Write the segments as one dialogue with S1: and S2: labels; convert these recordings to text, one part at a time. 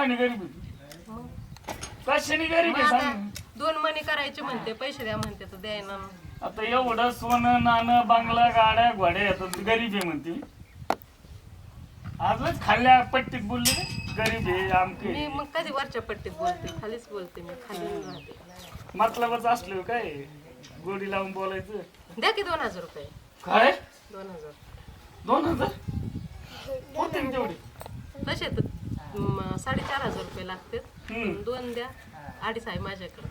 S1: हा.
S2: नाही गरीब
S3: मग
S2: कशाने गरीब आहे सांग.
S3: दोन मनी करायचे म्हणते पैसे द्या म्हणते तर द्यायना
S2: आता एवढं सोनं नाणं बांगला गाड्या घोड्या येतात गरीब आहे म्हणते. आजच खाल्ल्या पट्टीत बोलले रे, गरीब आहे आमके
S3: मी मग कधी वरच्या पट्टीत बोलते? खालीच बोलते मी खाली राहते.
S2: मतलबच असलं काय? गोडी लावून बोलायचं?
S3: द्या की दोन हजार रुपये.
S2: काय?
S3: दोन हजार.
S2: दोन हजार? होते तेवढे.
S3: तसे तर म, साडेचार हजार रुपये लागतात.
S2: हम्म.
S3: दोन द्या अडीच आहे माझ्याकडे.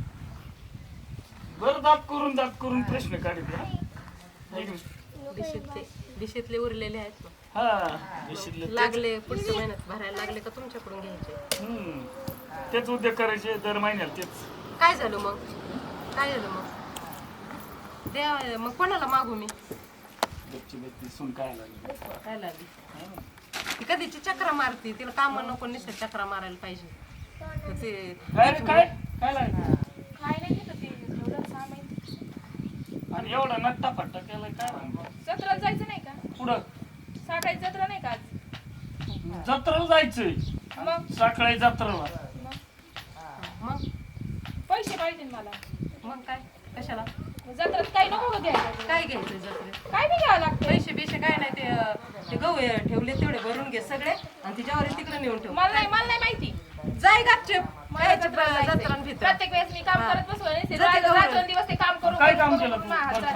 S2: बरं दात करून दात करून प्रश्न काढित की? नाही?
S3: दिशीतले दिशीतले उरलेले आहेत ना.
S2: हा.
S3: लागले पुढच्या महिन्यात भरायला लागले का तुमच्याकडून घ्यायचे?
S2: हम्म. तेच उद्योग करायचे दर महिन्याला तेच.
S3: काय झालं मग? काय झालं मग? द्या मग कोणाला मागू मी?
S2: सुन काय लागली?
S3: काय लागली? ती कधीची चक्रा मारती तिला काम नको निसत चक्रा मारायला पाहिजे. तर ते
S2: काय रे काय? काय लागलं?
S4: काय नाही घेत ते एवढं
S2: आणि एवढा नट्टा पट्टा केला काय म्हणतो
S4: जत्राला जायचं नाही का?
S2: पुढं
S4: सकाळी जत्रा नाही का आज?
S2: जत्रेला जायचंय.
S4: मग?
S2: सकाळी जत्रेला.
S4: मग?
S3: मग?
S4: पैसे पाहिजे मला.
S3: मग काय? कशाला?
S4: मग जत्रात काही नको का घ्यायला?
S3: काय घ्यायचं जत्रेत?
S4: काय नाही घ्यावं लागतं.
S3: पैसे बिशे काय नाही ते अं, ते गहू ठेवले तेवढे भरून घे सगळे आणि तिच्यावर तिकडे नेऊन ठेव
S4: मला नाही मला नाही माहिती
S3: जाय गापचे
S4: मला जायचंय. प्रत्येक वेळेस मी काम. करत बसलो नाही. ते
S3: जाते
S4: रात्र-. रात्रंदिवस ते काम करून
S2: काय काम
S4: करून-
S2: केलं तू
S4: माझा.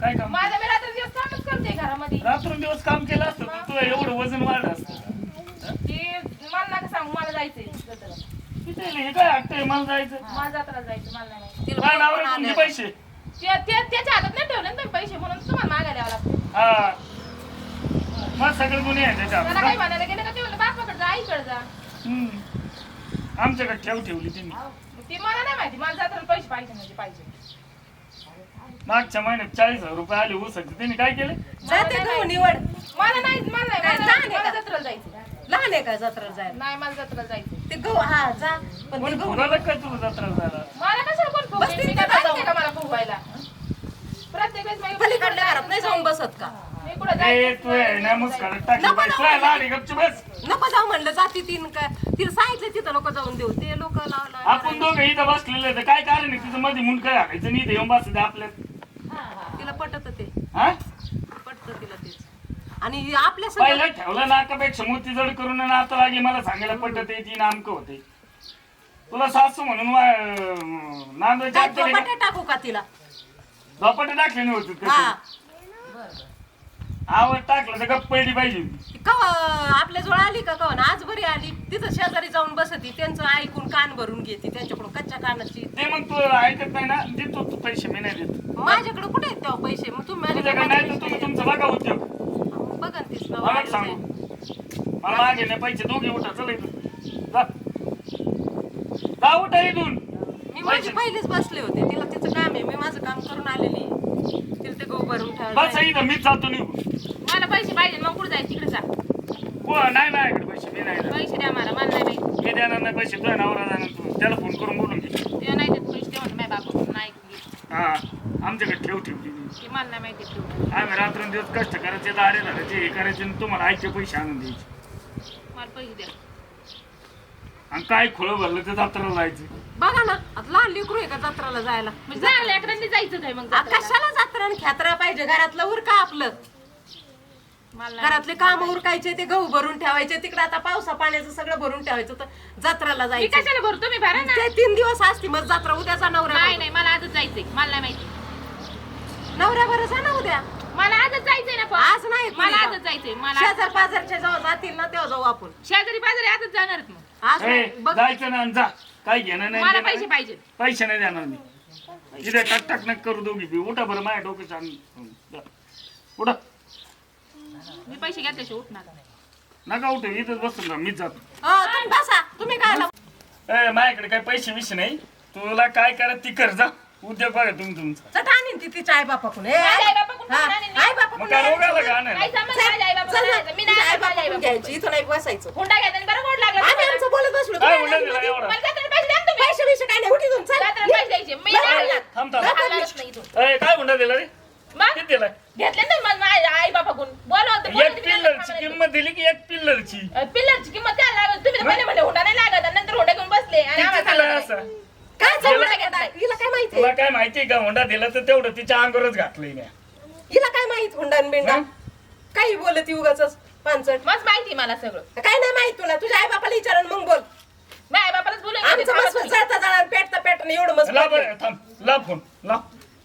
S2: काय काम
S4: माझा मी रात्रंदिवस कामच करते घरामध्ये
S2: रात्रंदिवस काम केलं असतं तर तुला एवढं वजन वाढलं असतं
S4: ते मला नका सांगू मला जायचंय जत्रेला.
S2: हे काय वाटतंय मला जायचं
S4: मला जत्राला जायचं मला नाही माहिती.
S3: तिला
S2: काय नाव
S3: कोण
S2: आहे तुमचे
S3: आलंय?
S2: पैसे
S4: ते- ते- त्याच्या हातात नाही ठेवले ना तुम्ही पैसे म्हणून तुम्हाला मागायला यावं लागतं
S2: हा मग सगळे गुन्हे आहे
S4: काही म्हणायला गेलं का? ते म्हणलं बापाकडे जा आईकडे जा.
S2: हम्म. आमच्याकडे ठेव ठेवली त्यांनी
S4: ते मला नाही माहिती. मला जत्राला पैसे पाहिजे म्हणजे पाहिजे.
S2: मागच्या महिन्यात चाळीस हजार रुपये आले ऊसाचे त्यांनी काय केलं?
S3: जाते गहू निवड.
S4: मला नाही मला नाही
S3: काय,
S4: मला
S3: लहान आहे
S4: मला
S3: का?
S4: जत्रेला जायचं
S3: लहान आहे का जत्रा जायला?
S4: नाही मला जत्रेला जायचं
S3: ते गहू हा जा. पण ते
S2: कोणी
S3: गहू.
S2: काय तुला जत्रा जायला?
S4: मला कशाला कोण
S3: बस
S4: फुगवेल?
S3: तिथे
S4: मी काय
S3: का
S4: माहिती का मला फुगवायला? प्रत्येक वेळेस मी
S3: पलीकडल्या घरात नाही जाऊन बसत का?
S2: ए
S4: जायचं
S2: तू आहे ना मुस्काळात टाकली
S3: नको
S2: बाई
S3: ना,
S2: तुला
S3: नको.
S2: लाडी गपची बस.
S3: नको जाऊ म्हणलं जाती तीन का तिला सांगितलं तिथं लोक जाऊन देऊ. ते लोक लावला
S2: आपण दोघं इथं बसलेले आहेत. काय कारण आहे? तुझं मध्ये मुंड काय हाकायचं नाही इथं येऊन बस आपल्या
S3: तिला पटत ते.
S2: हा?
S3: पटत तिला तेच आणि आपल्या सगळं
S2: पहिलं ठेवलं नाकापेक्षा मोती जड करून आणि आता लागे मला सांगायला पटत ती नामक होते. तुला सासू म्हणून नांदवायचे
S3: काय
S2: आपल्याला
S3: झोपाटे टाकू का तिला?
S2: झोपाटे टाकले नव्हते
S3: हा.
S2: आवड टाकलं तर गप्प पहिली पाहिजे. होती.
S3: कवा आपल्या जवळ आली का कवा? आज बरी आली. तिथं शेजारी जाऊन बसती त्यांचं ऐकून कान भरून घेते त्यांच्याकडून कच्च्या कानाची.
S2: ते मग तू ऐकत नाही ना देतो तू पैसे मी नाही देत.
S3: माझ्याकडे कुठे आहेत तेव्हा पैसे? मग तुम्ही
S2: तुझ्याकडे
S3: माझ्याकडे
S2: नाही तर तुम्ही तुमचं बघा उद्योग.
S3: द्या. बघा तीच
S2: मला सांगू.
S3: जाईल.
S2: मला मागे नाही पैसे दोघे उठा चला इथून जा. जा उठा इथून.
S3: मी माझी पहिलेच बसले होते. तिला तिचं काम आहे. मी माझं काम करून आलेली आहे. तिला ते गहू भरून
S2: बस
S3: ठेवायला
S2: इथं मीच जातो निघून.
S4: मला पैसे पाहिजे मग कुठे जायचं? तिकडे जा.
S2: हो नाही पैसे मी नाही देत.
S4: पैसे द्या मला मला नाही माहिती
S2: मी देणार नाही पैसे तुझ्या नवरा जाणार तू. त्याला फोन करून बोलून घे.
S4: ते नाही देत पैसे माझ्या नाही.
S2: हा आमच्याकडे ठेव ठेवली
S4: ते मला नाही माहिती ठेवू.
S2: आम्ही रात्रंदिवस कष्ट करायचे दारे धरायचे हे करायचे आणि तुम्हाला आईचे पैसे आणून द्यायचे.
S4: मला पैसे द्या.
S2: आणि काय खोळं भरलं ते जत्राला जायचं.
S3: बघा ना आता लहान लेकरू आहे का जत्राला जायला?
S4: म्हणजे चांगल्या जायचं काय मग
S3: आ,
S4: जत्रेला?
S3: कशाला जत्रा आणि खेत्रा पाहिजे? घरातलं उर का आपलं. घरातले काम उरकायचे ते गहू भरून ठेवायचे तिकडे आता पावसा पाण्याचं सगळं भरून ठेवायचं तर जत्राला
S4: मी
S3: जायचं.
S4: कशाला भरू तुम्ही भरा ना.
S3: ते तीन दिवस असती मग जत्रा उद्याचा नवऱ्या
S4: नाही नाही मला आजच जायचंय. मला नाही माहिती.
S3: नवऱ्या भरोसा ना उद्या.
S4: मला आजच जायचंय ना पण.
S3: आज नाही
S4: मला आजच जायचंय मला
S3: शेजार पाजारच्या जेव्हा जातील ना तेव्हा जाऊ आपण.
S4: शेजारी पाजारी आजच जाणार आहेत मग.
S3: आज
S2: ए,
S3: नाही. बघ.
S2: जायचं ना आणि जा. काय घेणं नाही
S4: मला
S2: देणं
S4: पैसे
S2: नाही.
S4: पाहिजे
S2: पैसे नाही देणार मी. इथे टाक टाक करू दोघी बी. उठा बरं माझ्या डोक्याचं आणून जा. उठा.
S4: मी पैसे घेतल्याशिवाय उठणार
S2: नका उठे इथंच बसून जा मीच जातो
S3: अ, बसा तुम्ही काय लाव-
S2: ए, माझ्याकडे काय पैसे विषय नाही तुला काय करा ती कर जा उद्योग बघा तुम्ही तुमचं
S3: चट आणीन ती तिच्या आई बापाकडून ए,
S4: माझ्या
S3: आई
S4: आईबापाकडून
S3: हा,
S4: पण आणीन मी.
S3: आई
S2: मग काय
S3: नाही.
S2: रोगाला का नाही
S4: माझ्या जायचं. मी नाही माझ्या.
S3: घ्यायची इथं नाही बसायचं
S4: हुंडा घ्यायचा आणि बरं गोड लागलं
S3: आम्ही
S4: तुम्हाला.
S3: आमचं बोलत बसलो
S2: काय
S3: तुम्ही नाही
S2: दिला
S3: मध्ये-
S2: एवढा?
S4: मला जाताना पैसे द्या ना तुम्ही.
S3: पैसे बिशे काय नाही उठी जाऊन चल
S4: जाताना पैसे द्यायचे. मी
S3: नाही
S4: नाही
S3: आणणार.
S4: आणणार.
S2: थांब थांब
S4: आणणारच नाही इथून.
S2: ए, काय हुंडा दिला रे
S4: मग
S2: किती दिलाय
S4: घेतले ना मग माझ्या आई बापाकडून बोलव होतं, बोलव
S2: एक पिल्लरची. किंमत दिली की एक पिल्लरची?
S4: पिल्लरची किंमत काय लागत तुम्ही तर पहिले म्हणले हुंडा नाही लागत. आणि नंतर हुंडा घेऊन बसले आणि
S2: किती
S4: आम्हाला
S2: दिलाय
S4: सांगत
S2: असं.
S4: नाही.
S3: काय
S4: हिला-
S3: घेतलाय? हिला काय माहिती
S2: तुला काय माहितीये का? हुंडा दिला तर तेवढं तिच्या अंगावरच घातलंय नाही
S3: हिला काय माहीत हुंडा बिंडा? काही बोलत उगाच पानचट
S4: मस्त माहिती मला सगळं.
S3: काय नाही माहीत तुला. तुझ्या आई बापाला विचारून मग बोल.
S4: मी आई बापालाच बोलून
S3: आमचं मस्त. जळता जळा पेटता पेटणं एवढं मस्त
S2: ला
S3: वाटलं.
S2: बरं थांब. ला फोन. ला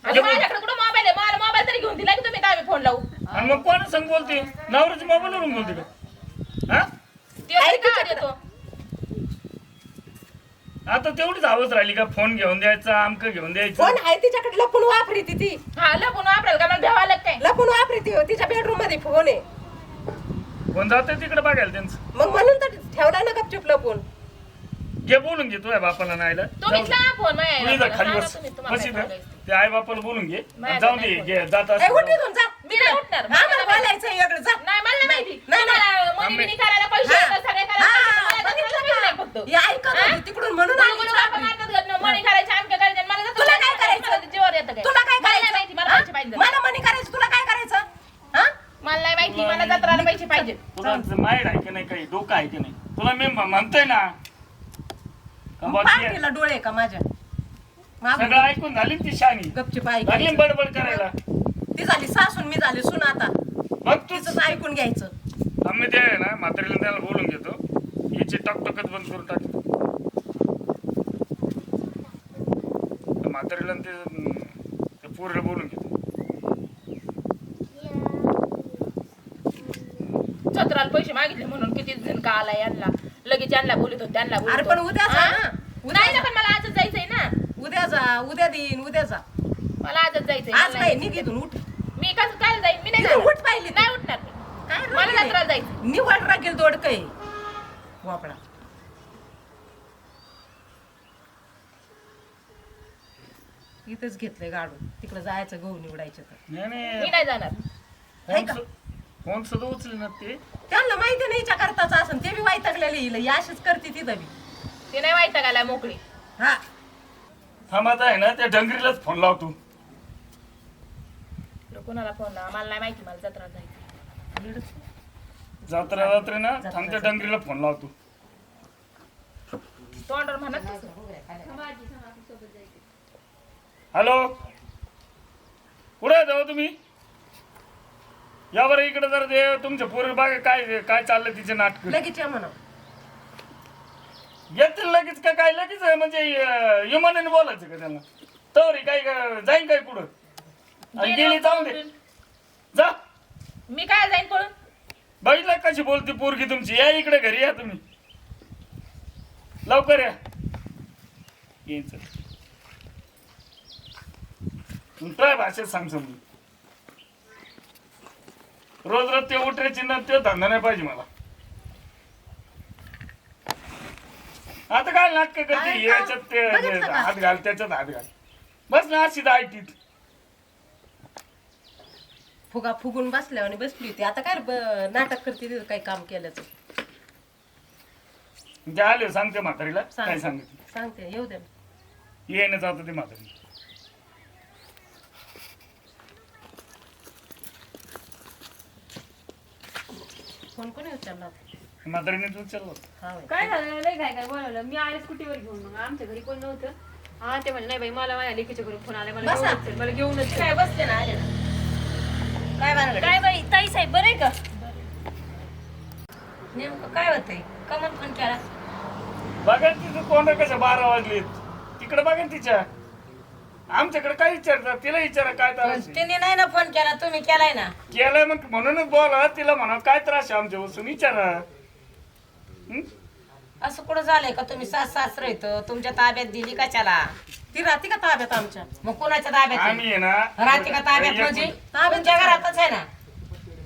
S4: माझ्याकडे कुठं मोबाईल आहे? मला मोबाईल तरी घेऊन दिला की तुम्ही आम्ही फोन लावू?
S2: आणि मग कोणा संग बोलते? नवऱ्याच्या मोबाईलवरून बोलते का? हा?
S4: ते
S3: आई
S4: का
S3: तिच्याकडे.
S4: देतो?
S2: आता. तेवढीच हवस राहिली का? फोन घेऊन द्यायचा आमक घेऊन द्यायचं.
S3: फोन आहे तिच्याकडे लपून वापरी ती ती.
S4: हा लपून वापराल का? मला भ्यावा आलं काय?
S3: लपून वापरी ती तिच्या बेडरूममध्ये फोन आहे.
S2: फोन जाते तिकडे बघायला त्यांचं?
S3: मग म्हणून तर ठेवला ना गपचूप लपून.
S2: घे बोलून घे तुझ्या बापाला नाहीला
S4: तुम्हीच ना फोन माझ्या
S2: तू इथं
S4: आईबापाला.
S2: खाली बस
S4: तुम्ही, तुम्हाला
S2: बस
S4: काय
S2: इथं
S4: सांगायचं.
S2: ते आई बापाला बोलून घे
S4: माझ्या
S2: जाऊन दे
S4: नाही
S2: घे जात
S3: ए, इथून जा
S4: मी नाही उठणार.
S3: आम्हाला बोलायचं वेगळं जा
S4: नाही मला नाही माहिती
S3: नाही, नाही.
S4: तुम्हाला मनी बिनी करायला पैसे
S3: हा.
S4: येतात, सगळे करायला
S3: हा,
S4: पैसे, मला
S3: बघितलं
S4: नाही फक्त.
S3: हे ऐकत
S4: हा?
S3: तिकडून म्हणून आली
S4: मारतात घरनं, मणी आणि मला
S3: तुला काय
S4: नाही,
S3: करायचं?
S4: मला जीवावर येतं काय.
S3: तुला काय
S4: मला नाही
S3: करायचं
S4: माहिती, मला
S3: हा?
S4: पैसे पाहिजे.
S3: मला मनी करायचं तुला काय करायचं हा
S4: मला नाही माहिती मला जत्राला पैसे पाहिजे
S2: तुला माहीत आहे की नाही काही डोकं आहे की नाही तुला मी म्हणतोय ना
S3: मग? पाठीला डोळे का माझ्या? मागून.
S2: सगळं ऐकून झाली ना ती शानी
S3: गपचूप
S2: ना बडबड करायला?
S3: ती झाली सासून मी झाली सुन आता.
S2: मग तूच
S3: ऐकून घ्यायचं.
S2: आम्ही ते आहे ना म्हातारीला त्याला बोलून घेतो. याची टकटकच बंद करून टाकतो. म्हातारीला आणि ते अं, ते पोरीला बोलून घेतो.
S4: जत्राला पैसे मागितले म्हणून किती जण का आला यांना? लगेच यांना बोलतो त्यांना
S3: अरे पण उद्या जा ना.
S4: नाही ना पण मला आजच जायचंय ना.
S3: उद्या जा उद्या देईन उद्या जा.
S4: मला आजच जायचंय.
S3: आज
S4: मला
S3: नाही
S4: जायचंय.
S3: निघ इथून उठ.
S4: मी कसं काय जाईन? मी नाही जाणार.
S3: उठ पाहिली
S4: नाही उठणार मी.
S3: काय
S4: मला
S3: रडली?
S4: जत्राला जायचं
S3: निवड राखील दोडक आहे वापडा इथंच घेतलंय गाडून. तिकडे जायचं गहू निवडायचं तर.
S2: नाही
S4: मी
S2: नाही
S4: जाणार.
S2: फोन सुद्धा उचले ना ते.
S3: त्यांना माहिती नाही हिच्या करताच असं. ते बी वाईटकलेलं येईल ही अशीच करते तिथं बी
S4: ते नाही माहिती का मोकळी.
S3: हा.
S2: थांब आता आहे ना त्या डंगरीलाच फोन लावतो
S4: कोणाला फोन लावा? मला नाही माहिती मला जत्रा जायचं.
S2: जात्रा रात्री ना? थांब त्या डंगरीला फोन लावतो
S4: तोंडावर म्हणत.
S2: हॅलो कुठे जाऊ तुम्ही? या बरं इकडे जर ते तुमच्या पोरी बागा काय काय चाललं तिचे नाटक?
S3: लगेच या म्हणा.
S2: येतील लगेच का काय? लगेच म्हणजे युमानाने बोलायचं का त्यांना? तवरी काय जाईन काय कुठं आणि गेली जाऊन दे. जा.
S4: मी काय जाईन पळून
S2: बघितलं कशी बोलते पोरगी तुमची? या इकडे घरी या तुम्ही. लवकर या. यायचं तुमच्या भाषेत सांग समजून. रोज रोज ते उठण्याची ना ते धंदा नाही पाहिजे मला. आता काय नाटक करते? याच्यात ते? हात घाल त्याच्यात हात घाल. बस ना अशी आयटीत.
S3: फुगा फुगून बसल्या आणि बसली होती. आता काय ब- नाटक करते तिथं काही काम केल्याचं?
S2: म्हणजे आले सांगते म्हातारीला.
S3: सांग.
S2: काय सांगितलं
S3: सांगते. येऊ दे.
S2: येणं जातं ते म्हातारी.
S3: फोन कोणी उचलला?
S2: म्हातारीने तू उचललं.
S3: हा.
S5: काय झालं? लय काय काय बोलवलं. मी आले स्कूटीवर घेऊन मग? आमच्या घरी कोण नव्हतं. हा ते म्हणले नाही बाई मला माझ्या लेकीच्या घरून फोन आला मला
S3: बसा.
S5: घेऊनच चल, मला घेऊनच चल."
S3: काय बसले ना आले ना. काय भानगड?
S6: काय बाई ताई साहेब बरे का?
S3: नेमकं काय होतंय
S6: कमन फोन केला.
S2: बघा ना तिचं कोण कसं बारा वाजलेत. तिकडे बघा ना तिच्या. आमच्याकडे काय विचारतात तिला विचारा काय त्रास आहे.
S6: तिने नाही ना फोन केला तुम्ही केलाय ना.
S2: केलंय मग म्हणूनच बोला तिला म्हणा काय त्रास आहे आमच्या वस्तून विचारा. हं?
S6: असं कुठं झालंय का तुम्ही? सास सासर येतो तुमच्या ताब्यात दिली कशाला
S3: ती राहते का ताब्यात आमच्या?
S6: मग कुणाच्या ताब्यात
S2: आम्ही आहे ना.
S6: राहते का ताब्यात म्हणजे. तुमच्या घरातच आहे ना.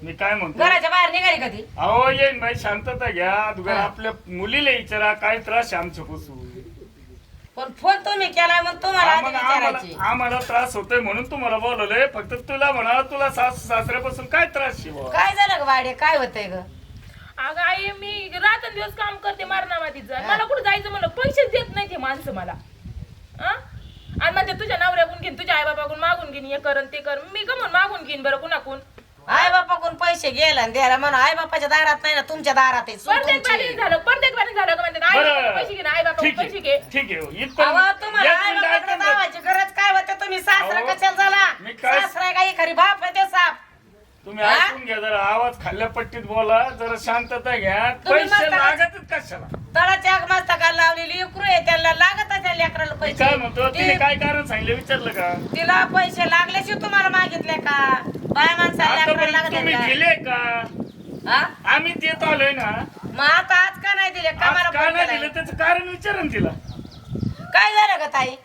S2: मी काय म्हणतो
S6: घराच्या बाहेर निघाली कधी?
S2: अहो येईन बाई शांतता घ्या. आपल्या मुलीला विचारा काय त्रास आहे आमच्या पासून
S6: पण फोन तुम्ही केलाय मग तुम्हाला आधी
S2: आम्हाला
S6: विचारायची.
S2: आम्हाला- आम्हाला त्रास होतोय म्हणून तुम्हाला बोलवलंय. फक्त तुला म्हणा तुला सासू सासऱ्यापासून काय त्रास बुवा?
S6: काय झालं ग वाडे? काय होतंय ग?
S4: अगं आई मी रात्र दिवस काम करते मारणामातीचं. मला कुठं जायचं म्हणलं? पैसेच देत नाही ते माणसं मला. आ? आणि म्हणते तुझ्या नवऱ्याकडून घेईन तुझ्या आई बाबाकडून मागून घेईन हे कर आणि ते कर. मी का म्हणून मागून घेईन बरं कुणाकून
S6: आई बापाकडून पैसे गेला आणि द्यायला म्हणून आई बापाच्या दारात नाही ना तुमच्या दारात आहे. सून
S4: प्रत्येक
S6: तुमची.
S4: बारी झालं प्रत्येक बारी झालं का म्हणते आई बाबा पैसे घे ना, आई बाबा
S2: ठीक
S4: पैसे घे.
S2: आहे ठीक आहे इथं
S6: अहो, तुम्हाला आई बापाकडे गरज काय होते? तुम्ही सासरा
S2: अहो,
S6: कशाला झाला?
S2: मी काय-
S6: सासरा काही खरी बाप आहे ते साप.
S2: तुम्ही
S6: हा?
S2: ऐकून घ्या जरा आवाज खाल्ल्या पट्टीत बोला जरा शांतता घ्या.
S6: तुम्ही
S2: पैसे लागतच कशाला?
S6: तळाच्या मस्तकाला लावलेली लेकरू आहे त्याला लागत असेल लेकराला पैसे.
S2: काय म्हणतो तिने
S6: ती-
S2: काय कारण सांगितलं विचारलं का?
S6: तिला पैसे लागल्याशिवाय तुम्हाला मागितले का? बाय माणसाला लेकराला
S2: आतापर्यंत
S6: लागत
S2: तुम्ही
S6: आहे
S2: दिले का?
S6: का? हा?
S2: आम्ही देत आलोय ना.
S6: मग आता आज का नाही दिले? का मला
S2: आज का
S6: फोन
S2: नाही
S6: केलाय?
S2: दिलं? त्याचं कारण विचारा ना तिला.
S6: काय झालं का ताई?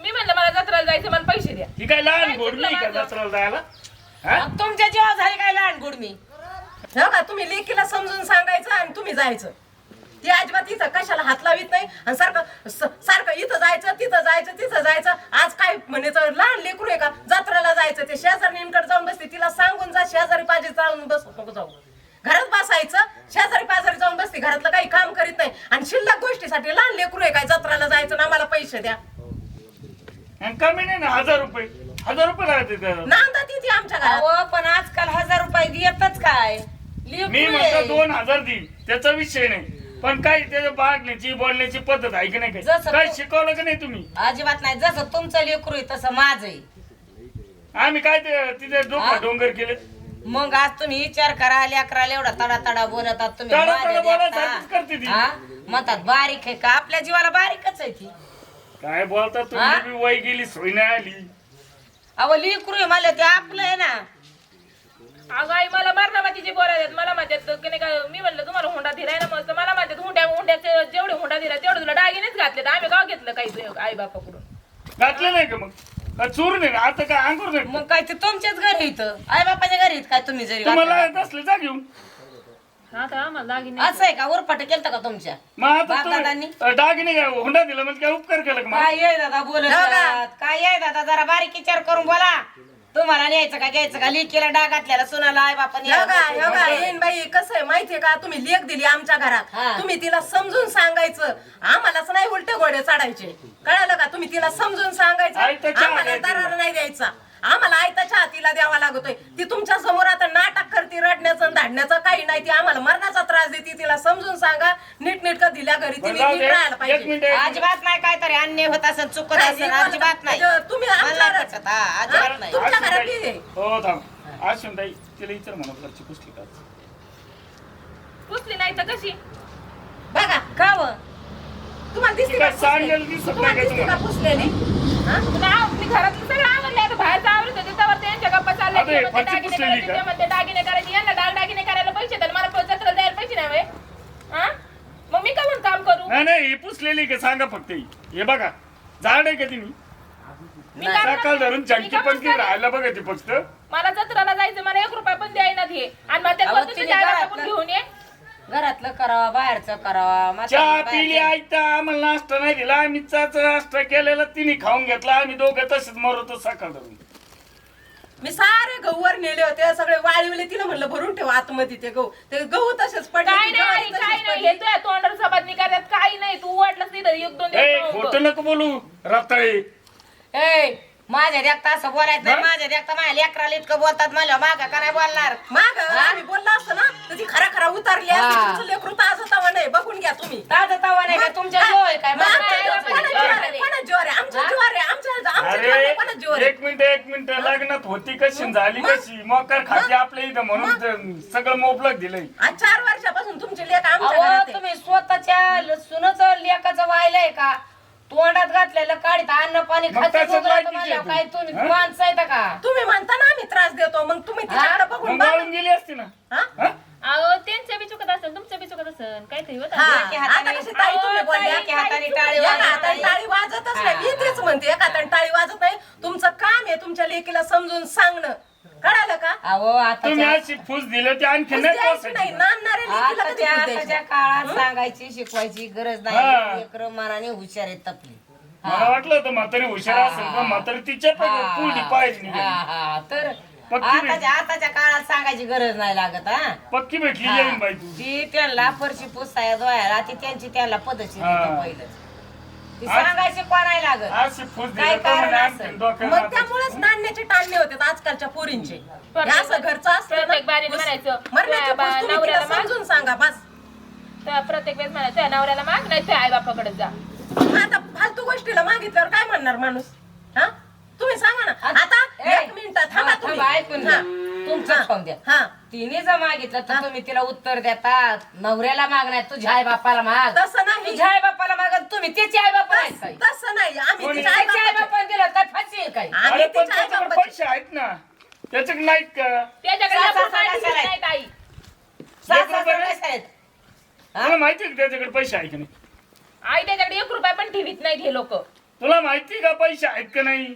S4: मी म्हणलं मला जत्रेला जायचं मला पैसे द्या.
S2: ही काय लहान
S4: काय
S2: गोडमी
S4: चुकलं
S2: का
S4: माझं?
S2: जत्राला जायला? हा?
S6: तुमच्या जीवा झाली काय लहान गुडमी
S3: हो का तुम्ही लेकीला समजून सांगायचं आणि तुम्ही जायचं. ती अजिबात इथं कशाला हात लावित नाही? आणि सारखं सारखं इथं जायचं तिथं जायचं तिथं जायचं. आज काय म्हणायचं? लहान लेकरू आहे का? जत्रेला जायचं ते शेजारणींकडे जाऊन बसते. तिला सांगून जा शेजारी पाहिजे जाऊन बस. नको जाऊ. घरात बसायचं शेजारी पाजारी जाऊन बसते. घरातलं काही काम करीत नाही. आणि शिल्लक गोष्टीसाठी लहान लेकरू आहे काय जत्रेला जायचं ना आम्हाला पैसे द्या.
S2: आणि कमी नाही ना हजार रुपये. हजार रुपये लागते त्याला.
S3: नांदा ती आमच्या घरात.
S6: अहो पण आजकाल हजार रुपये देतच काय? लेकरू
S2: मी
S6: आहे.
S2: म्हणतो दोन हजार देईल त्याचा विषय नाही. पण काय त्याच्या बागण्याची बोलण्याची पद्धत आहे की नाही काय?
S6: जसं
S2: काय
S6: तो-
S2: शिकवलं का नाही तुम्ही?
S6: अजिबात नाही. जसं तुमचं लेकरू आहे तसं माझं आहे.
S2: आम्ही काय ते तिथे डोंगर
S6: हा?
S2: डोंगर केले?
S6: मग आज तुम्ही विचार करा लेकराला एवढा तडा तडा बोलतात तुम्ही.
S2: तडा
S6: माझ्या
S2: तडा बोलायचं
S6: देखता.
S2: सारखीच करते ती.
S6: हा? म्हणतात बारीक आहे का? आपल्या जीवाला बारीकच आहे ती.
S2: काय बोलता
S6: हा?
S2: तुम्ही बी वय गेली सोय नाही आली.
S6: अहो लेकरू आहे मला ते आपलं आहे ना.
S4: अगं आई मला मारणामातीचे बोलायला मला म्हणतात की नाही का मी म्हणलं तुम्हाला हुंडा दिलाय ना मस्त. मला म्हणतात हुंड्या हुंड्याचे जेवढे हुंडा दिला तेवढे तुला दागिनेच घातले आम्ही गाव घेतलं काही आई बापाकडून
S2: घातलं नाही का मग? का चूर नाही ना आता काय अंगूर नाही
S6: मग काय ते तुमच्याच घरी इथं? आई बापाच्या घरी काय तुम्ही जरी
S2: तुम्हाला. असले जा घेऊन.
S5: आता आम्हाला दागिने
S6: असं आहे का? उरपाट केलं का तुमच्या?
S2: मग आता
S6: बापदादांनी?
S2: तुम्ही दागिने काय हुंडा दिला म्हणजे काय उपकार केला का मग?
S6: काय आहे दादा बोलत. काय आहे दादा? जरा बारीक विचार करून बोला. तुम्हाला न्यायचं का घ्यायचं का? लिकीला डाग घातल्याला सुनाला आई बापाने.
S3: योगा योगा येईन बाई कसं आहे माहितीये का? तुम्ही लेख दिली आमच्या घरात.
S6: हा.
S3: तुम्ही तिला समजून सांगायचं. आम्हालाच नाही उलटे घोडे चढायचे. कळालं का? तुम्ही तिला समजून सांगायचं. आम्हाला. दरार नाही द्यायचा. आम्हाला आयता चहा तिला द्यावा लागतोय ती तुमच्यासमोर आता नाटक करते रडण्याचं धाडण्याचं काही नाही ती आम्हाला मरणाचा त्रास देते तिला समजून सांगा नीट नीट दिल्या घरी तिने नीट. राहायला पाहिजे.
S6: अजिबात नाही काहीतरी अन्याय होत असेल चुकत
S3: नाही,
S6: असेल अजिबात नाही
S3: तुम्ही
S6: मला हा, अजिबात नाही
S3: तुमच्या घरात आहे.
S2: हो थांब तिला विचार म्हणा घरची पुसली का
S4: पुसली नाही तर कशी
S3: बघा
S6: का व?
S3: तुम्हाला दिसते का
S2: काय सांगेल
S3: पुसलेली?
S2: दिसत
S3: तुम्हाला
S2: नाही का
S3: दिसते का
S2: तुम्हाला?
S3: पुसलेली
S4: नाव मी घरातलं सगळं आवडले आता बाहेरचं आवडत होते तेव्हा त्यांच्या गप्पा चालल्या
S2: फरची
S4: दागिने
S2: पुसलेली
S4: करायचे
S2: का?
S4: ते म्हणते दागिने करायचे यांना डाग दागिने करायला पैसे द्याल मला जत्रा द्यायला पैसे नाही होय. हा? मग मी का म्हणून काम करू?
S2: नाही नाही ही पुसलेली का? सांगा फक्त ही. हे बघा झाड आहे का तिने?
S4: मी
S2: सकाळ धरून
S4: मी
S2: चंकी
S4: का
S2: पण ती
S4: पुसणार?
S2: राहायला बघा ती फक्त.
S4: मला जत्राला जायचं मला एक रुपया पण द्यायना हे आणि मग
S6: अहो,
S4: त्या
S6: तिने घरातलं-
S4: पण घेऊन ये.
S6: घरातलं करावा बाहेरचं करावा
S2: चहा पिली ऐकता आम्हाला नाश्ता नाही दिला. आम्ही चाचा नाश्ता केलेला तिने खाऊन घेतला. आम्ही दोघं तसेच मरतो सकाळ धरून
S3: मी सारे गहूवर नेले होते. सगळे वाळीवले. तिला म्हणलं भरून ठेव आतमध्ये ते गहू. ते गहू तसेच पडले
S4: काय
S3: ती
S4: नाही
S3: ज्वारी
S4: आई,
S3: तशीच
S4: काय नाही.
S3: पडली.
S4: हे तुझ्या तोंडावर सबादनी करतात काही नाही. तू वाटलंच नाही तर एक दोन
S2: ए खोट. नको बोलू. रताळे.
S6: ए माझ्या देखता असं बोलायचं नाही? माझ्या देखता माझ्या लेकराला इतकं बोलतात मला. मागा का नाही बोलणार.
S3: माग? आम्ही बोललो असतो ना तर ती खरा खरा उतारली असती.
S6: हा.
S3: तुमचं लेकरू ताज तवा नाही बघून घ्या तुम्ही.
S6: ताजं तवा नाही का तुमच्या जीव आहे काय?
S3: मग? आमच्या
S6: काय
S3: कोणाचं जीवावर आहे? आमच्या
S6: हा?
S3: आमच्या आमच्या?
S2: एक मिनिट एक मिनिट. लग्नात होती कशी झाली कशी? मोकर खाती आपल्या इथं म्हणून ते सगळं मोबलक दिलंय.
S3: आज चार वर्षापासून तुमचे लेख आमच्या
S6: अहो
S3: घरात आहे.
S6: तुम्ही स्वतःच्या सुनच लेकाचं वाहिलंय का? तोंडात घातलेलं काढीत अन्न पाणी
S2: मग
S6: खाते काय
S2: तू.
S6: तुम्ही
S2: हा?
S6: माणसं आहेत का
S3: तुम्ही म्हणता ना आम्ही त्रास देतो मग तुम्ही तिच्याकडे बघून
S2: मग
S3: बघा.
S2: वाळून गेली असती ना
S3: हा?
S2: हा?
S5: अहो त्यांच्या बी चुकत असेल तुमच्या बी चुकत असेल काहीतरी होत
S3: हा.
S6: एकी हाताने-
S3: आता कशी ताई तुम्ही
S6: अहो,
S3: बोलल्या
S6: ताई, एकी हाताने टाळी
S3: एका
S6: वाजवत
S3: हाताने
S6: नाही.
S3: टाळी वाजतच नाही मी. तेच म्हणते एका हाताने टाळी वाजत नाही तुमचं काम आहे तुमच्या लेकीला समजून सांगणं कळालं का
S6: अहो
S2: तुम्ही
S6: आता
S2: अशी फूस दिलं ते आणखी
S3: फुस
S2: नाही
S3: द्यायची नाही
S2: पोसायची.
S3: नांदणाऱ्या लेकीला कधी
S6: आताच्या
S3: फुस
S6: आताच्या
S3: द्यायची?
S6: काळात सांगायची शिकवायची गरज
S2: हा.
S6: नाही लेकरं मनाने हुशार आहेत तपली
S2: मला वाटलं होतं म्हातारी हुशार असेल पण म्हातारी तिच्या पाहिजे निघाली.
S6: तर
S2: पक्की
S6: आताच्या आताच्या काळात सांगायची गरज नाही लागत हा
S2: पक्की भेटली
S6: हा.
S2: बाई तू
S6: ती त्यांना फरशी पुसाया धुवायला ती त्यांची त्यांना पद्धतशीर
S2: हा.
S6: होतं पहिलं ती
S2: आज-
S6: सांगायची लागत
S2: अशी फूस
S6: काय
S2: म्हणे
S6: कारण
S2: आणखीन
S6: असेल?
S2: डोक्याला
S3: मग. त्यामुळेच नाण्याचे टाळणे होते आजकालच्या पोरींचे हे असं घरचं असलं ना,
S4: प्रत्येक बारीने
S3: फुस-
S4: म्हणायचं,
S3: मरणाची
S4: त्या बा-
S3: फुस तुम्ही
S4: नवऱ्याला.
S3: समजून सांगा बस
S4: प्रत्येक वेळेस तुझ्या नवऱ्याला माग नाही तुझ्या आई बापाकडे जा
S3: आता फालतू गोष्टीला मागितल्यावर काय म्हणणार माणूस हा तुम्ही सांगा ना आता एक मिनिट थांबा
S6: हा,
S3: तुम्ही
S6: थांबा, ऐकून घ्या.
S3: हा.
S6: तुमचं
S3: हा.
S6: खाऊन द्या
S3: हा
S6: तिने जर मागितलं तर तुम्ही तिला उत्तर देता नवऱ्याला मागणार तुझ्या आई बापाला माग.
S3: तसं नाही.
S6: तुझ्या आई बापाला माग तुम्ही त्याची आई बापा नाही
S3: तस- तसं नाही. आम्ही
S6: आई बापाला दिलं काय फाशी आहे काय
S3: आम्ही
S2: अरे पण
S3: तिच्या
S2: त्याच्याकडे पैसे आहेत ना. त्याच्याकडे नाहीत का?
S4: त्याच्याकडे
S6: सासू
S4: लपून काय
S6: सासू
S4: आई
S6: सासू आहेत? हा?
S2: तुला माहिती आहे का त्याच्याकडे पैसे आहे का नाही?
S4: आई त्याच्याकडे एक रुपया पण ठेवीत नाहीत हे लोक.
S2: तुला माहिती का पैसे आहेत का नाही?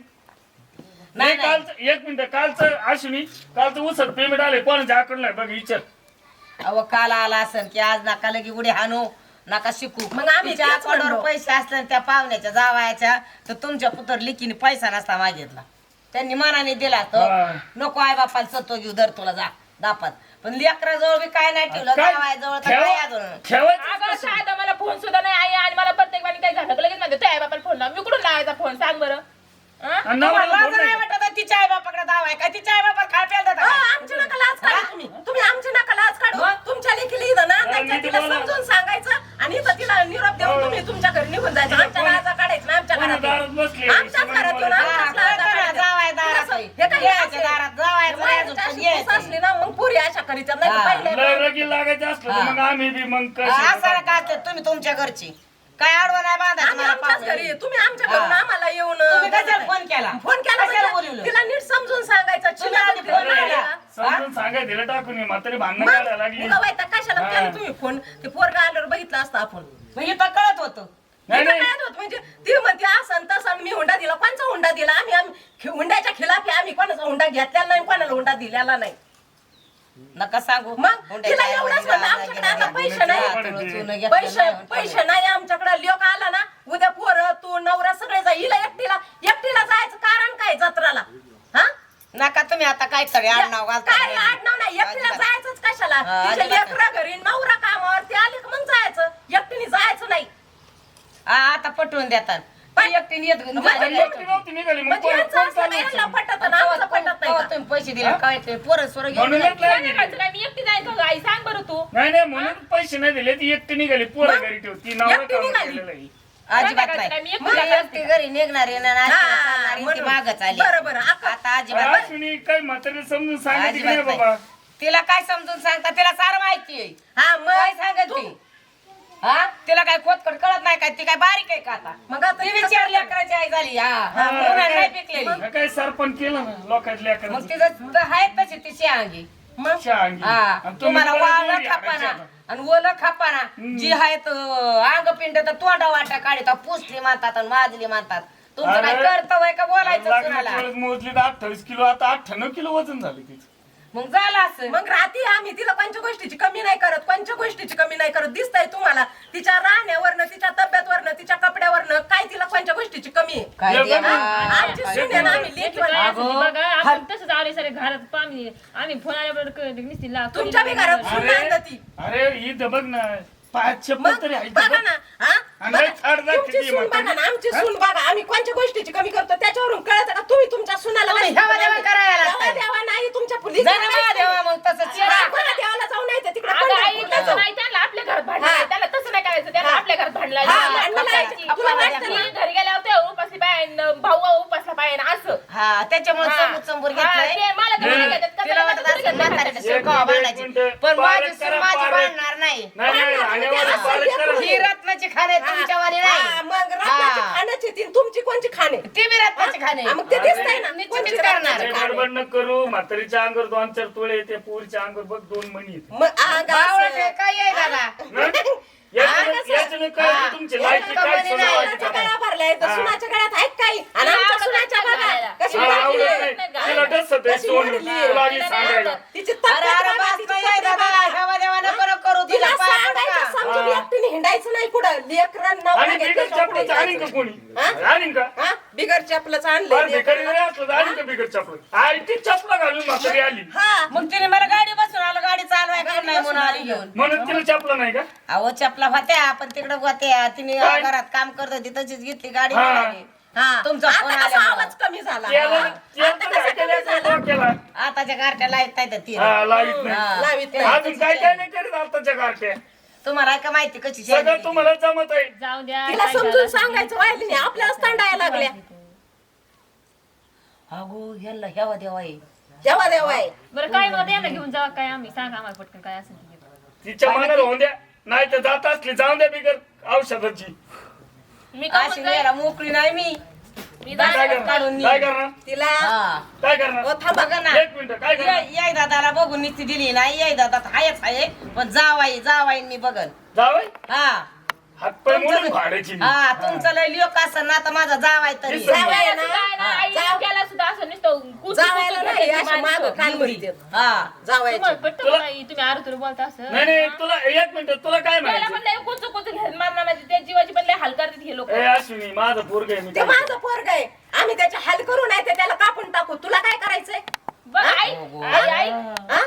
S6: नाही,
S2: कालचं एक मिनिट कालचं अश्विनी कालचं उसट पेमेंट आले कोणाच्या अकाउंट नाही बघ विचार
S6: अहो काल आला असेल की आज नका लगी उडी हाणू नका शिकू.
S3: मग आम्ही तेच
S6: अकाउंटवर
S3: म्हणलो.
S6: पैसे असले आणि त्या पाहुण्याच्या जावायच्या तर तुमच्या पुत्र लिकीने पैसा नसता मागितला. त्यांनी मनाने दिला तर
S2: हा.
S6: नको आई बापाला सत्व घेऊ धर तुला जा दापात. पण लेकराजवळ बी काय नाही ठेवलं
S2: काय
S6: जावायजवळ तर काय अजून?
S2: ठेवा- ठेवायचं
S4: अगं
S2: कसं?
S4: साधा मला फोन सुद्धा नाही आई आणि मला प्रत्येक वेळी काय झालं की लगेच म्हणते तुझ्या आई बापाला फोन लाव मी कुठून लावायचा फोन सांग बरं हं?
S2: आणि
S6: तुम्हाला
S2: नवऱ्याला
S6: लाज
S2: फोन
S6: नाही
S2: नाही.
S6: वाटत आहे तिच्या आई बापाकडे दावा आहे काय तिच्या आई बापाला काय प्यायला देता
S3: अहो,
S6: काय?
S3: आमची नका लाज काढू तुम्ही तुम्ही आमची नका लाज काढू तुमच्या लेखीला इथं ना त्यांच्या
S2: नीट
S3: तिला
S2: बोला.
S3: समजून सांगायचं आणि इथं तिला निरोप देऊन
S2: हो.
S3: तुम्ही तुमच्या घरी निघून जायचं आमच्या
S2: कोणी-
S3: लाजा काढायचं नाही आमच्या
S2: कोणी
S3: घरात
S2: दारात
S3: येऊन.
S2: बसले,
S3: आमच्याच
S2: समोर
S3: घरात येऊन
S2: बोलायचं.
S6: हा,
S3: आमच्याच लाजा
S6: कळतं ना,
S3: काढायच्या.
S6: जावाय दारात
S3: तुला
S6: आहे.
S3: हे काय
S6: यायचं
S3: असेल?
S6: दारात, जावायचं नाही अजून,
S3: माहेरची
S6: पण
S3: अशी
S6: यायचं.
S3: फुस असली ना मग पुरी अशा करीत नाही
S6: हा.
S2: लय रगी लागायचं असलं तर
S6: हा.
S2: मग आम्ही बी मग
S6: असं
S2: कसे
S6: नका असते तुम्ही तुमच्या घरची काय आडवं नाही बांधायचं
S3: आम्ही
S6: मला
S3: आमच्याच
S6: पाहुणे.
S3: घरी आहे. तुम्ही आमच्या घरून
S6: हा.
S3: आम्हाला येऊन
S6: तुम्ही कशाला फोन केला
S3: फोन केला
S6: कशाला
S3: म्हणजे
S6: बोलवलं
S3: तिला नीट समजून सांगायचं
S6: तुम्ही आधी फोन
S3: नाही
S6: केला.
S3: का?
S2: समजून सांगाय दिलं टाकून ये. म्हातारी भांडणं
S3: मग
S2: काढायला लागली
S3: उगा बाई, तर कशाला
S2: हा.
S3: केला तुम्ही फोन ते पोरगा आल्यावर बघितलं असतं आपण
S6: म्हणजे तो कळत होतं
S2: नाही
S3: इथं
S2: नाही
S3: काय होत म्हणजे ती म्हणते असं तसं मी हुंडा दिला कोणचा हुंडा दिला आम्ही हुंड्याच्या खिलाफी आम्ही कोणाचा हुंडा घेतलेला नाही कोणाला हुंडा दिलेला नाही
S6: नका सांगू.
S3: मग
S6: हुंड्याच्या
S3: तिला एवढंच
S6: ऐवजी
S3: म्हणलं
S6: राजा
S3: आमच्याकडे आता पैसे. नाही.
S6: चुनं
S3: पैसे. पैसे नाही आमच्याकडे. लोक आला ना उद्या पोरं तू नवरा सगळे जा. हिला एकटीला एकटीला जायचं कारण काय जत्राला? हा?
S6: नका तुम्ही आता काय तरी आडनाव घालता
S3: काय आडनाव नाही. एकटीला. जायचंच कशाला?
S6: हा,
S3: तिच्या
S6: अजिबात.
S3: लेकरा घरी नवरा कामावर ते आले का मग जायचं? एकटीने जायचं नाही.
S6: हा, आता पटवून देतात. ती एकटीने येत
S2: एकटी नव्हती निघाली मग
S3: म्हणजे
S2: कोण-
S3: यांचं
S2: कोण
S3: असं
S2: चालू
S3: यांना
S2: होतं?
S3: पटत ना आमचं पटत नाही
S6: कवा
S3: का?
S6: तुम्ही पैसे दिले काय ते पोरं सोरं घेऊन
S2: म्हणूनच
S6: गेले.
S2: नाही
S4: काय मी एकटी जायचं आई सांग बरं तू
S2: नाही नाही म्हणून पैसे नाही दिले ती एकटी निघाली पोरं
S3: मग?
S2: घरी
S3: एकटी निघाली?
S2: आहे.
S6: अजिबात
S4: काय
S6: नाही
S4: करायचं? मी एकटी
S6: मग
S4: जाणार
S6: एकटी घरी निघणारी ना नाश्त्याला
S3: हा,
S6: चालणारी ती
S3: म्हणून.
S6: मागच आली
S3: बरं, बरं. आता-
S6: आता अजिबात नाही.
S2: अश्विनी काही म्हातारी समजून सांगितलं की नाही
S6: अजिबात
S2: बाबा
S6: नाही. तिला काय समजून सांगता तिला सारं माहिती आहे
S3: हा
S6: काय
S3: मग
S6: सांगत ती हा? तिला काय खोतकट कळत नाही काय ती काय बारीक आहे का आता?
S3: मग आता
S6: ती विचार
S3: काय?
S6: लेकराची आई झाली हा.
S2: हा,
S6: म्हणून नाही
S2: काय-
S6: पिकलेली.
S2: हा, काय सरपण केलं ना लोकांच्या
S6: मग
S2: लेकराचं.
S6: तिचं तर आहे तशी तिची अंगी
S3: मग?
S2: शांगी.
S6: हा.
S2: आणि तुम्ही
S6: तुम्हाला
S2: दोरी
S6: खापाना. आणि ओलं खापाना जी आहे अंगपिंड तर तोंडा वाटा काढता पुसली म्हणतात आणि माजली म्हणतात तुमचं काय
S2: अरे,
S6: कर्तव्य का बोलायचं
S2: लग्नाच्या
S6: कुणाला?
S2: वेळेस मोजली तर अठ्ठावीस किलो आता अठ्ठ्याण्णव किलो वजन झालं तिचं.
S6: मग झालं असं.
S3: मग राहते आम्ही. तिला पंच गोष्टीची कमी नाही करत. पंच गोष्टीची कमी नाही करत. दिसतंय तुम्हाला. तिच्या राहण्यावरनं तिच्या तब्येतवरनं तिच्या कपड्यावरनं काय तिला पंच गोष्टीची कमी? आहे
S6: काय
S2: हे.
S3: आमची सून ना आम्ही
S5: बघा आपण तसंच आले सारे घरात. पाणी आम्ही फोन आल्याबरोबर
S3: तुमच्या बी घरात सून
S2: अरे
S3: ती.
S2: अरे ही ना. पाच
S3: मग
S2: चप्पल तरी आहे
S3: बघा
S2: बघ.
S3: ना हा?
S2: आणि
S3: बघा,
S2: लई थाट दाखवते
S3: तुमची
S2: ती
S3: सून
S2: म्हातारी.
S3: बघा ना आमची सून बघा. आम्ही कोणत्या गोष्टीची कमी करतो? त्याच्यावरून कळत का तुम्ही तुमच्या सुनाला
S6: तुम्ही
S3: नाही-
S6: हेवा देवा करायला
S3: हेवा
S6: लागताय.
S3: देवा पुलीस
S6: जरा मला देवा मग तसंच
S3: देवाला जाऊन नाही तिकडे
S4: अगं आई
S3: पंढरपूरला
S4: तसं
S3: जाऊ.
S4: नाही त्यांना आपल्या घरात भांडण. आहे. त्याला तसं नाही करायचं त्याला
S3: हा.
S4: आपल्या घरात भांडला
S3: हा, भांडणं लावायची. तुला वाटतं
S4: ती
S3: ना?
S4: घरी गेल्यावर ते उपासली पाहिजे भाऊ उपासला पाहिजे असं
S6: हा त्याच्यामुळे
S4: हा.
S6: चंबूर चंबूर
S4: हा,
S6: घेतलंय
S4: ते मला तर नाही घेतात. कसं
S6: तिला
S4: नाही
S6: वाटत
S4: कसं
S6: असेल
S4: नाही
S6: म्हाताऱ्याचं
S4: घेतात.
S6: शिरकावा
S2: एक मिनिट,
S6: बांधायची
S2: एक मिनिट.
S6: पण माझी सून
S2: करा,
S6: माझी. बांधणार नाही
S3: करा.
S6: ही रत्नाची खाणे तुमच्या वाली
S3: हा,
S6: नाही
S3: मग रत्नाची
S6: हा.
S3: खाण्याची ती तुमची कोणची खाणे.
S6: ती बी रत्नाची खाणे.
S3: हा, मग ते दिसतंय ना. कोणची
S6: करणार.
S2: गडबड न करू म्हातारीच्या अंगावर दोन चार तोळे येते पोरीच्या अंगावर बघ दोन मणी येते.
S3: मग
S6: बावळट आहे, काय आहे दादा?
S3: हिंडायचं नाही कुठं. लेकरं नवरा
S2: आणि बिगर चपलाचं का
S3: हा? हा? बिगर आणले
S2: बिगर चपल आई ती चपला घालून म्हातारी आली.
S3: हा
S6: मग तिने मला गाडी बसून आलं गाडी चालवाय का नाही म्हणून आली घेऊन.
S2: म्हणून तिला चपला नाही का?
S6: अहो चपला होत्या पण तिकडे होत्या तिने? घरात काम करत होती तशीच घेतली गाडी
S2: हा.
S3: हा
S6: तुमचा फोन
S3: कसा. आवाज कमी झाला
S2: केलं. केलं तर काय केला
S6: आताच्या गारट्या लाईत नाही तर ती
S2: हा लावित नाही.
S3: लावीत नाही.
S2: अजून काय काय नाही करत आताच्या गारट्या
S6: तुम्हाला का माहिती कशी
S2: सगळं? तुम्हाला जमत आहे
S5: जाऊ द्या
S3: तिला
S5: काय
S3: समजून
S5: झालं?
S3: सांगायचं वाहिली नाही आपल्याला तांडायला लागल्या
S6: अगो ह्याला ह्यावा देवा आहे.
S3: जेव्हा देवा आहे
S5: बरं काय मग यांना घेऊन जावा काय आम्ही सांगा आम्हाला पटकन काय असेल ते.
S2: तिच्या मनाला होऊन द्या नाही तर जात असली जाऊन द्या बिगर औषधाची.
S4: मी का
S6: अशी
S4: म्हणते?
S6: वेळेला मोकळी नाही मी.
S4: मी
S2: काय
S4: जाणार
S2: करणार
S6: काढून
S2: काय करणार?
S3: तिला
S6: हा.
S2: काय करणार?
S3: ओ, थांबा
S6: बघा ना.
S2: एक मिनिट काय करणार?
S6: या- याय दादाला बघून नीती दिली नाही. याय दादा हायच आहे पण जावाई जावाई मी बघन.
S2: जावय
S6: हा.
S2: भाड्याची.
S6: हा तुमचं लय लिओक असं ना तर माझा जावाय तरी
S2: दिसत नाही.
S3: जावई
S4: सुद्धा आहे ना,
S3: हा.
S4: आई
S3: जाव-
S4: गेला सुद्धा असं नुसतं कुचू-
S3: जावायला
S4: कुचू
S3: नाही
S4: घेते
S3: अशा
S4: माणसं.
S3: माग कान भरतात
S6: हा
S3: जावायचे
S5: तुम्हाला पटतं
S2: तुला-
S5: का नाही? तुम्ही आरुतूर बोलता असं
S2: नाही नाही तुला एक मिनिट तुला काय
S4: त्याला
S2: म्हणायचं
S4: पण लय कुचू कुचू घेत मारणार त्या जीवाची पण लय हाल करतात हे लोक
S2: ए अश्विनी माझं पोरग आहे मी
S3: ते
S2: काय
S3: माझं पोरग आहे आम्ही त्याचे हाल करू नाही तर त्याला कापून टाकू तुला काय करायचंय
S4: बघ आई आई आई
S3: हा?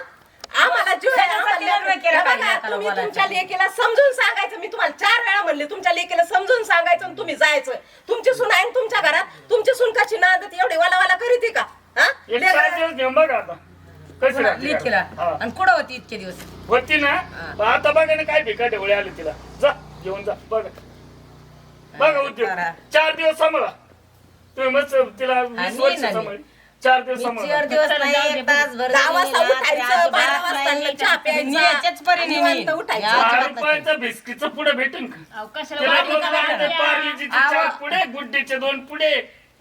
S3: आम्हाला जीव आहे, आम्हाला
S6: लग्न केलं आता
S3: तुम्ही
S6: बोलायचं.
S3: तुमच्या लेकीला समजून सांगायचं. मी तुम्हाला चार वेळा म्हणले तुमच्या लेकीला समजून सांगायचं आणि तुम्ही जायचं. तुमची सून आहे ना तुमच्या घरात? तुमची सून कशी नांदत? एवढी वाला वाला करीती का? हा?
S2: एक
S3: लेकरं-
S2: चार दिवस घेऊन बघा आता. कशी राहते हा.
S6: आणि कुठं होती इतके दिवस?
S2: होती ना? आता बघा ना काय भिका ढवळे आले तिला. जा घेऊन जा बघा. बघा उद्योग. चार दिवस सांभाळा तुम्ही मस्त तिला वीस
S6: आणि
S2: वर्ष
S6: नाही.
S2: चार
S6: चार दिवस नाही एक तास भर
S3: उठायचं, बारा वाजता. चहा प्यायचा. निवांत
S2: चार. रुपयाचं बिस्किटचं पुढे भेटेन का
S5: अहो, कशाला
S2: तिला
S5: वाढली
S2: रोज
S5: का
S2: लागते
S5: वाढली?
S2: पार्लीची
S6: आवा.
S2: चार पुढे गुड्डीचे दोन पुढे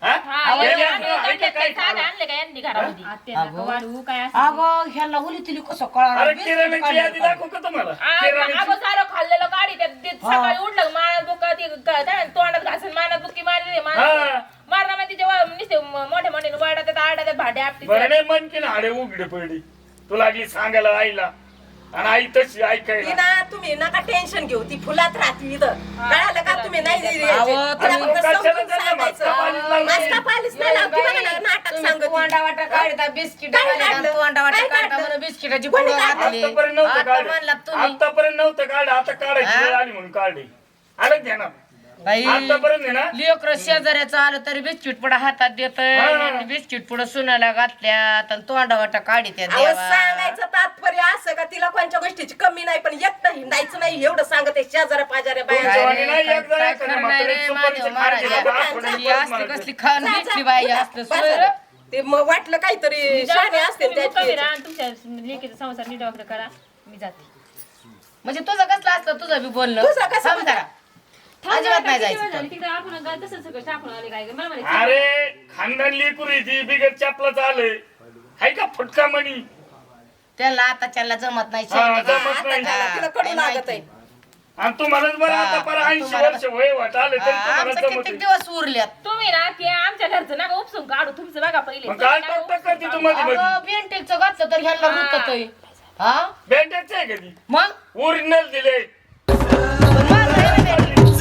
S2: हा?
S4: हा,
S2: हे
S4: हे
S2: लेकरं
S4: आणले
S2: ऐका
S4: काय
S2: काय
S4: साधं
S2: खावं?
S4: आणले का यांनी घरामध्ये
S5: आत्या नका
S6: अगो.
S5: वाढवू काय असं
S6: अगं ह्याला उली तुली कसं कळणार
S2: अरे
S6: बिस्किट
S2: किराण्याची यादी
S6: काढलं
S2: दाखवू का तुम्हाला
S4: आ-
S2: किराण्याची
S4: अगं सारं खाल्लेलं गाडी त्या ते सकाळी उठलं माळा बुका ती क- काय म्हणतात, तोंडात घासून मानात बुक्की मारली
S2: हा.
S4: मारणा मध्ये जेव्हा नुसते म- भाडे आपटी
S2: बरं नाही मन की हाडे उघडे पडली तुला लागली सांगायला आईला आणि आई तशी
S3: ती
S2: ऐकायला
S3: ना तुम्ही नका टेन्शन घेऊ ती फुलात राहते इथं कळालं का तुम्ही नाही दिली
S6: अहो,
S3: यायचे. तिला
S6: तुम्ही
S3: फक्त
S2: कशाला
S3: समजून
S2: त्यांना
S3: सांगायचं.
S2: मस्का पाणीच लावते?
S3: मस्का पाणीच नाही लावत. ती बघा ना, नाटक
S6: तुम्ही
S3: सांगत ती.
S6: तोंडा वाटा काढता बिस्किट
S3: काय काढलं?
S6: वाटा
S3: काय
S6: काढता
S3: काढलं?
S6: म्हणून बिस्किटाची
S3: कोणी
S6: पुढं
S3: काढलं?
S6: घातली.
S2: आतापर्यंत नव्हतं
S6: आता
S2: काढ
S6: म्हणलात तुम्ही
S2: आतापर्यंत नव्हतं काढ आता काढायची? वेळ आली म्हणून काढली आलं ध्यानात
S6: बाई
S2: आतापर्यंत आहे ना
S6: लेकर शेजाऱ्याचं आलं तरी बिस्किट पुढे हातात देत. बिस्किट पुढे सुनाला घातल्यात आणि तोंडा वाटा काढी त्या
S3: अहो, सांगायचं तात्पर्य असं का तिला कोणत्या गोष्टीची कमी नाही पण एकटं हिंडायचं नाही एवढं सांगत शेजाऱ्या पाजाऱ्या बाया
S2: नाही, एक जण
S6: काय रे,
S2: सुपारीचं
S6: माझ्या
S3: महाराजा.
S6: ही असली. कसली
S3: जा,
S6: घेतली बाई. असलं.
S3: ते मग वाटलं काहीतरी शाणे असते
S5: तुम्ही मुक्कामी
S3: त्याची
S5: राहा आणि तुमच्या लेकीचा संसार नीट वाकडं करा मी जाते
S6: म्हणजे तुझं कसलं असतं तुझं बी बोलणं
S3: तुझं कसं
S6: जरा. अजिबात नाही जायचं
S5: तिकडे आपण गा- तसं सगळं टाकून आले काय मला म्हणे
S2: अरे खानदान लेकरू आहे ती बिगर चापलाच आलंय हाय का फुटका मणी?
S6: त्याला आता त्याला जमत नाही
S2: हा,
S6: शेवटी.
S2: जमत
S3: आता
S2: नाही.
S3: त्याला तिला कडू लागत आहे.
S2: आणि तुम्हालाच बरं आता पर
S6: हा,
S2: ऐंशी
S6: तुम्हाला-
S2: वर्ष वय वाट आले तरी
S6: हा,
S2: तुम्हाला
S6: आमचं
S2: जमत
S6: कित्येक दिवस उरल्यात
S4: तुम्ही ना ते आमच्या घरचं ना उपसून काढू. तुमचं बघा पहिले.
S2: मग काय तू मध्ये
S6: अगं, घातलं तर ह्याला हा.
S2: आहे कधी
S6: मग?
S2: ओरिजिनल दिले